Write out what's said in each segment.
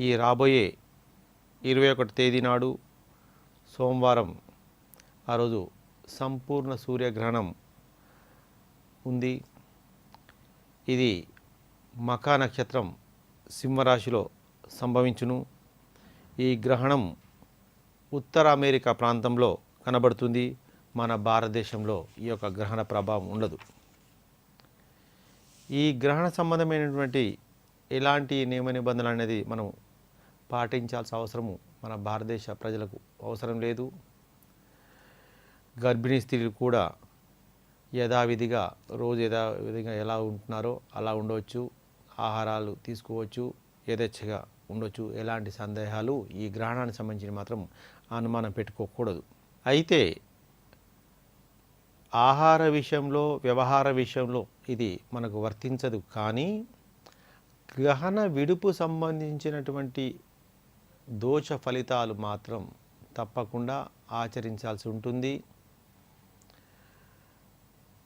ఈ రాబోయే ఇరవై ఒకటి తేదీ నాడు సోమవారం ఆ రోజు సంపూర్ణ సూర్యగ్రహణం ఉంది. ఇది మకా నక్షత్రం సింహరాశిలో సంభవించును. ఈ గ్రహణం ఉత్తర అమెరికా ప్రాంతంలో కనబడుతుంది. మన భారతదేశంలో ఈ యొక్క గ్రహణ ప్రభావం ఉండదు. ఈ గ్రహణ సంబంధమైనటువంటి ఎలాంటి నియమ నిబంధనలు అనేది మనం పాటించాల్సిన అవసరము మన భారతదేశ ప్రజలకు అవసరం లేదు. గర్భిణీ స్త్రీలు కూడా యథావిధిగా రోజు యథావిధిగా ఎలా ఉంటున్నారో అలా ఉండవచ్చు. ఆహారాలు తీసుకోవచ్చు యథేచ్ఛగా ఉండొచ్చు. ఎలాంటి సందేహాలు ఈ గ్రహణానికి సంబంధించి మాత్రం అనుమానం పెట్టుకోకూడదు. అయితే ఆహార విషయంలో వ్యవహార విషయంలో ఇది మనకు వర్తించదు కానీ గ్రహణ విడుపు సంబంధించినటువంటి దోష ఫలితాలు మాత్రం తప్పకుండా ఆచరించాల్సి ఉంటుంది.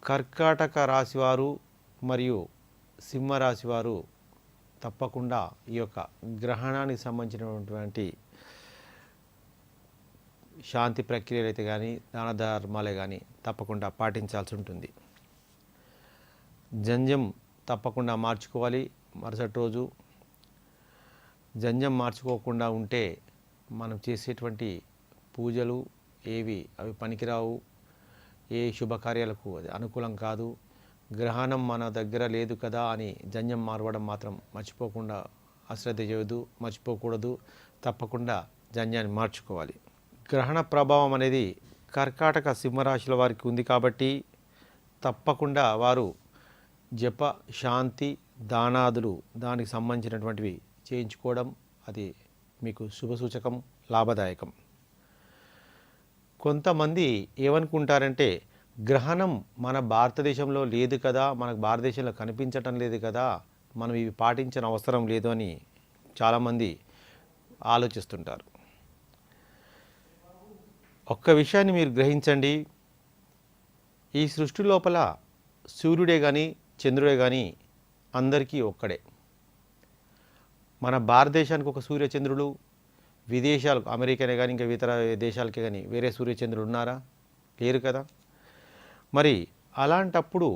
కర్కాటక రాశివారు మరియు సింహరాశివారు తప్పకుండా ఈ యొక్క గ్రహణానికి సంబంధించినటువంటి శాంతి ప్రక్రియలు అయితే కానీ దాన ధర్మాలే కానీ తప్పకుండా పాటించాల్సి ఉంటుంది. జంజం తప్పకుండా మార్చుకోవాలి. మరుసటి రోజు జంజం మార్చుకోకుండా ఉంటే మనం చేసేటువంటి పూజలు ఏవి? అవి పనికిరావు. ఏ శుభకార్యాలకు అది అనుకూలం కాదు. గ్రహణం మన దగ్గర లేదు కదా అని జంజం మార్వడం మాత్రం మర్చిపోకుండా అశ్రద్ధ చేయదు మర్చిపోకూడదు. తప్పకుండా జంజాన్ని మార్చుకోవాలి. గ్రహణ ప్రభావం అనేది కర్కాటక సింహరాశుల వారికి ఉంది కాబట్టి తప్పకుండా వారు జప శాంతి దానాదులు దానికి సంబంధించినటువంటివి చేయించుకోవడం అది మీకు శుభసూచకం లాభదాయకం. కొంతమంది ఏమనుకుంటారంటే గ్రహణం మన భారతదేశంలో లేదు కదా మనకు భారతదేశంలో కనిపించటం లేదు కదా మనం ఇవి పాటించిన అవసరం లేదు అని చాలామంది ఆలోచిస్తుంటారు. ఒక్క విషయాన్ని మీరు గ్రహించండి. ఈ సృష్టి లోపల సూర్యుడే కానీ చంద్రుడే కానీ అందరికీ ఒక్కడే. మన భారతదేశానికి ఒక సూర్యచంద్రుడు విదేశాలకు అమెరికానే కానీ ఇంకా ఇతర దేశాలకే కానీ వేరే సూర్యచంద్రుడు ఉన్నారా? లేరు కదా. మరి అలాంటప్పుడు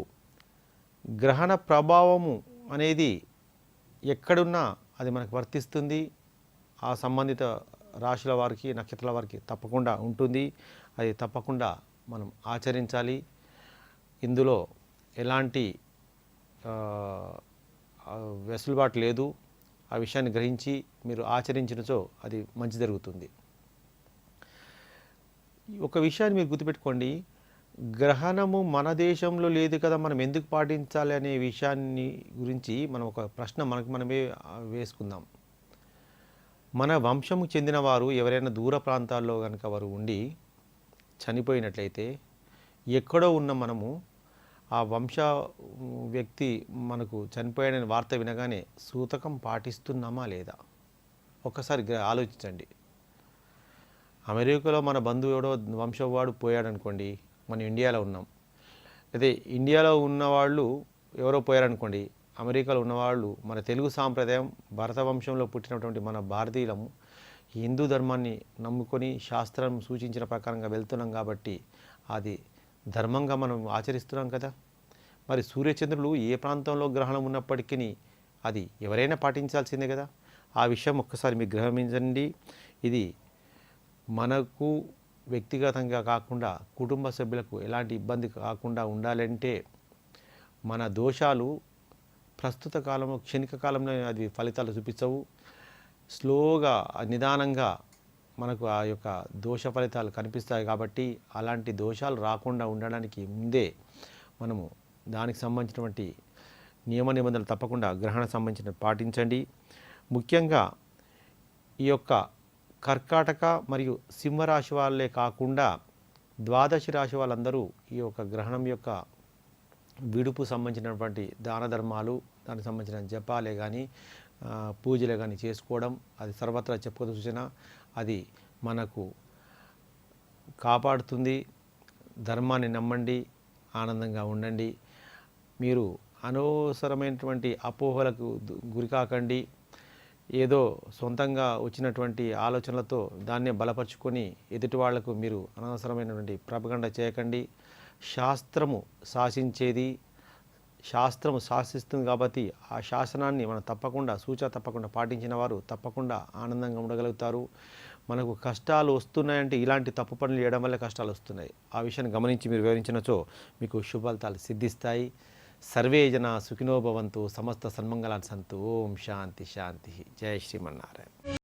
గ్రహణ ప్రభావము అనేది ఎక్కడున్నా అది మనకు వర్తిస్తుంది. ఆ సంబంధిత రాశుల వారికి నక్షత్రాల వారికి తప్పకుండా ఉంటుంది. అది తప్పకుండా మనం ఆచరించాలి. ఇందులో ఎలాంటి వెసులుబాటు లేదు. ఆ విషయాన్ని గ్రహించి మీరు ఆచరించినచో అది మంచి జరుగుతుంది. ఒక విషయాన్ని మీరు గుర్తుపెట్టుకోండి. గ్రహణము మన దేశంలో లేదు కదా మనం ఎందుకు పాటించాలి అనే విషయాన్ని గురించి మనం ఒక ప్రశ్న మనకు మనమే వేసుకుందాం. మన వంశము చెందిన వారు ఎవరైనా దూర ప్రాంతాల్లో కనుక వారు ఉండి చనిపోయినట్లయితే ఎక్కడో ఉన్న మనము ఆ వంశ వ్యక్తి మనకు చనిపోయాడని వార్త వినగానే సూతకం పాటిస్తున్నామా లేదా? ఒక్కసారి ఆలోచించండి. అమెరికాలో మన బంధువు ఎవడో వంశవాడు పోయాడనుకోండి మనం ఇండియాలో ఉన్నాం. అదే ఇండియాలో ఉన్నవాళ్ళు ఎవరో పోయారనుకోండి అమెరికాలో ఉన్నవాళ్ళు మన తెలుగు సాంప్రదాయం భరత వంశంలో పుట్టినటువంటి మన భారతీయులము హిందూ ధర్మాన్ని నమ్ముకొని శాస్త్రం సూచించిన ప్రకారంగా వెళ్తున్నాం కాబట్టి అది ధర్మంగా మనం ఆచరిస్తున్నాం కదా. మరి సూర్యచంద్రులు ఏ ప్రాంతంలో గ్రహణం ఉన్నప్పటికీ అది ఎవరైనా పాటించాల్సిందే కదా. ఆ విషయం ఒక్కసారి మీరు గ్రహించండి ఇది మనకు వ్యక్తిగతంగా కాకుండా కుటుంబ సభ్యులకు ఎలాంటి ఇబ్బంది కాకుండా ఉండాలంటే మన దోషాలు ప్రస్తుత కాలంలో క్షణిక కాలంలో అది ఫలితాలు చూపించవు. స్లోగా నిదానంగా మనకు ఆ యొక్క దోష ఫలితాలు కనిపిస్తాయి కాబట్టి అలాంటి దోషాలు రాకుండా ఉండడానికి ముందే మనము దానికి సంబంధించినటువంటి నియమ నిబంధనలు తప్పకుండా గ్రహణ సంబంధించిన పాటించండి. ముఖ్యంగా ఈ యొక్క కర్కాటక మరియు సింహరాశి వాళ్ళే కాకుండా ద్వాదశి రాశి వాళ్ళందరూ ఈ యొక్క గ్రహణం యొక్క విడుపు సంబంధించినటువంటి దాన ధర్మాలు దానికి సంబంధించిన జపాలే కానీ పూజలే కానీ చేసుకోవడం అది సర్వత్రా చెప్పుకోదు సూచన. అది మనకు కాపాడుతుంది. ధర్మాన్ని నమ్మండి ఆనందంగా ఉండండి. మీరు అనవసరమైనటువంటి అపోహలకు గురికాకండి ఏదో సొంతంగా వచ్చినటువంటి ఆలోచనలతో దాన్నే బలపరుచుకొని ఎదుటి వాళ్ళకు మీరు అనవసరమైనటువంటి ప్రపగండ చేయకండి. శాస్త్రము శాసించేది శాస్త్రము శాసిస్తుంది కాబట్టి ఆ శాసనాన్ని మనం తప్పకుండా సూచన తప్పకుండా పాటించిన వారు తప్పకుండా ఆనందంగా ఉండగలుగుతారు. మనకు కష్టాలు వస్తున్నాయంటే ఇలాంటి తప్పు పనులు చేయడం వల్ల కష్టాలు వస్తున్నాయి. ఆ విషయాన్ని గమనించి మీరు వివరించినచో మీకు శుభఫలితాలు సిద్ధిస్తాయి. సర్వే జన సుఖినోభవంతు సమస్త సన్మంగళాన్ని సంతు. ఓం శాంతి శాంతి. జయ శ్రీమన్నారాయణ.